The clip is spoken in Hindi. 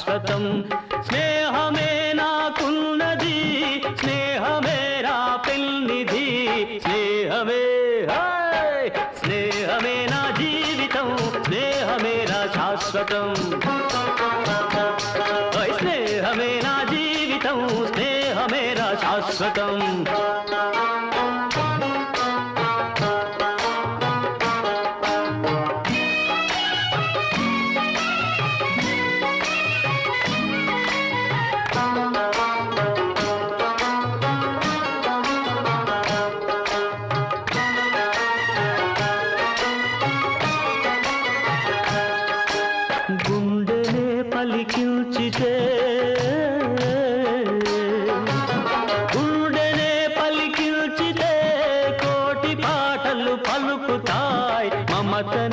शाश्वत स्नेह मेना कुलनदी, स्नेह मेरा पिल निधि स्नेह मे स्नेह मेना जीवित स्नेह मेरा शाश्वत स्नेह मेना जीवित स्नेह मेरा शाश्वत పలికించితే గుండెనే పలికించితే కోటి పాటలు పలుకుతాయి మమత